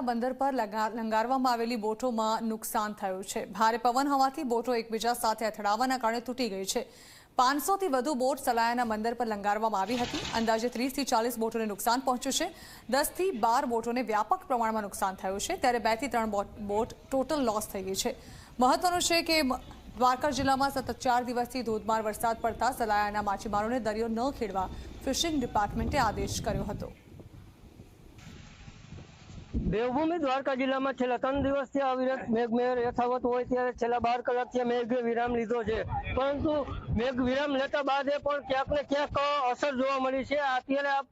સલાયા બંદર પર લગા- લંગારવામાં આવેલી બોટોમાં નુકસાન થયું છે. ભારે પવન હોવાથી બોટો એકબીજા સાથે અથડાવાના કારણે તૂટી ગઈ છે. પાંચસોથી વધુ બોટ સલાયાના બંદર પર લંગારવામાં આવી હતી. અંદાજે ત્રીસથી ચાલીસ બોટોને નુકસાન પહોંચ્યું છે. દસથી બાર બોટોને વ્યાપક પ્રમાણમાં નુકસાન થયું છે. ત્યારે બેથી ત્રણ બોટ ટોટલ લોસ થઈ ગઈ છે. મહત્વનું છે કે દ્વારકા જિલ્લામાં સતત ચાર દિવસથી ધોધમાર વરસાદ પડતા સલાયાના માછીમારોને દરિયો ન ખેડવા ફિશિંગ ડિપાર્ટમેન્ટે આદેશ કર્યો હતો. દેવભૂમિ દ્વારકા જિલ્લામાં છેલ્લા ત્રણ દિવસથી અવિરત મેઘમહેર યથાવત હોય ત્યારે છેલ્લા બાર કલાકથી મેઘ વિરામ લીધો છે પરંતુ મેઘ વિરામ લેતા બાદ પણ ક્યાંક ને ક્યાંક અસર જોવા મળી છે અત્યારે આપ.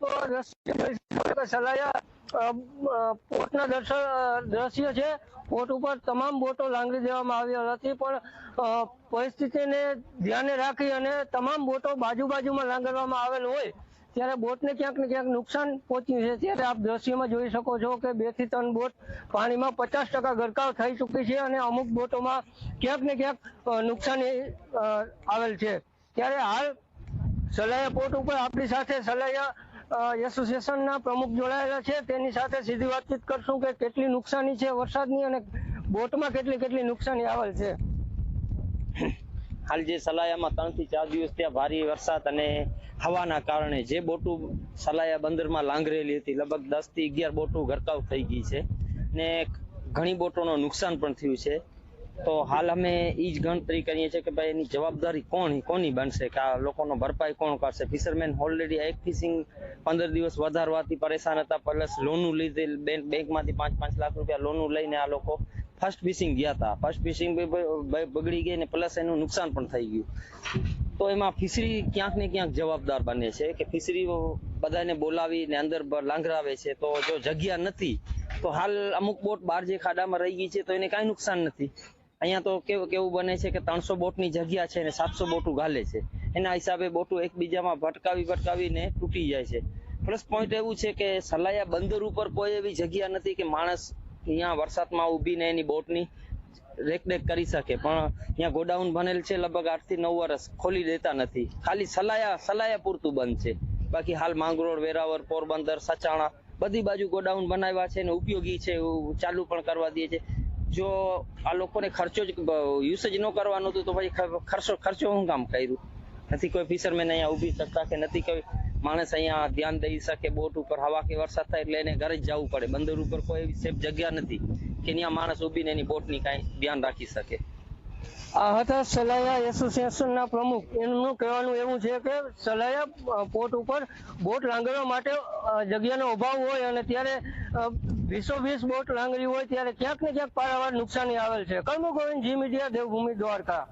સલાયા પોર્ટના દર્શન દ્રશ્ય છે પોર્ટ ઉપર તમામ બોટો લાંગરી દેવામાં આવી હતી, પણ પરિસ્થિતિને ધ્યાને રાખી અને તમામ બોટો બાજુ બાજુમાં લાંગરવામાં આવેલ હોય ત્યારે બોટને ક્યાંક ને ક્યાંક નુકસાન પહોંચ્યું છે. ત્યારે આપ દ્રશ્યમાં જોઈ શકો છો કે બેથી ત્રણ બોટ પાણીમાં પચાસ ટકા ગરકાવ થઈ ચૂકી છે અને અમુક બોટોમાં ક્યાંક ને ક્યાંક નુકસાન આવેલ છે. ત્યારે હાલ સલાયા પોર્ટ ઉપર આપણી સાથે સલાયા એસોસિએશનના પ્રમુખ જોડાયેલા છે. તેની સાથે સીધી વાતચીત કરશું કે કેટલી નુકસાની છે વરસાદની અને બોટમાં કેટલી કેટલી નુકસાની આવેલ છે. હાલ જે સલાયામાં ત્રણથી ચાર દિવસ ત્યાં ભારે વરસાદ અને હવાના કારણે જે બોટું સલાયા બંદરમાં લાંગરેલી હતી, લગભગ દસથી અગિયાર બોટું ગરકાવ થઈ ગઈ છે ને ઘણી બોટોનું નુકસાન પણ થયું છે. તો હાલ અમે એ જ ગણતરી કરીએ છીએ કે ભાઈ એની જવાબદારી કોણ, કોની બનશે? કે આ લોકોનો ભરપાઈ કોણ કરશે? ફિશરમેન ઓલરેડી એક ફિશિંગ પંદર દિવસ વધારવાથી પરેશાન હતા, પ્લસ લોનનું લીધે બેંક બેંકમાંથી પાંચ પાંચ લાખ રૂપિયા લોનનું લઈને આ લોકો ફર્સ્ટ ફિશિંગ ગયા હતા ફર્સ્ટ ફિશિંગ બગડી ગઈ ને પ્લસ એનું નુકસાન પણ થઈ ગયું. તો એમાં ફિશરી ક્યાંક ને ક્યાંક જવાબદાર બને છે કે ફિશરી બધાને બોલાવી ને અંદર લાંગરાવે છે. તો જો જગ્યા નથી, તો હાલ અમુક બોટ બહાર જે ખાડામાં રહી ગઈ છે, તો એને કાંઈ નુકસાન નથી. અહીંયા તો કેવું કેવું બને છે કે ત્રણસો બોટની જગ્યા છે ને સાતસો બોટું ગાલે છે. એના હિસાબે બોટું એકબીજામાં ભટકાવી, ભટકાવીને તૂટી જાય છે. પ્લસ પોઈન્ટ એવું છે કે સલાયા બંદર ઉપર કોઈ એવી જગ્યા નથી કે માણસ અહીંયા વરસાદમાં ઊભીને એની બોટની રેકડેક કરી શકે, પણ અહીંયા ગોડાઉન બનેલ છે લગભગ આઠથી નવ વર્ષ ખોલી દેતા નથી. ખાલી સલાયા સલાયા પૂરતું બંધ છે. બાકી હાલ માંગરોળ વેરાવર પોરબંદર, સચાણા, બધી બાજુ ગોડાઉન બનાવ્યા છે ને ઉપયોગી છે ચાલુ પણ કરવા દે છે. જો આ લોકોને ખર્ચો જ યુસેજ ન કરવાનું હતું તો પછી ખર્ચો ખર્ચો શું કામ કર્યું? નથી કોઈ ફિશરમેન અહીંયા ઊભી શકતા કે નથી કોઈ માણસ અહીંયા ધ્યાન દઈ શકે, બોટ ઉપર હવા કે વરસાદ થાય એટલે એને ઘરે જ જવું પડે. બંદર ઉપર કોઈ એવી સેફ જગ્યા નથી કે ત્યાં માણસ ઊભીને એની બોટની કાંઈ ધ્યાન રાખી શકે. આ હતા સલાયા એસોસિએશનના પ્રમુખ. એમનું કહેવાનું એવું છે કે સલાયા પોર્ટ ઉપર બોટ લાંગરવા માટે જગ્યાનો અભાવ હોય અને ત્યારે વીસો વીસ બોટ લાંગરી હોય ત્યારે ક્યાંક ને ક્યાંક પારાવાર નુકસાની આવેલ છે. કર્મ ગોવિંદ જી મીડિયા, દેવભૂમિ દ્વારકા.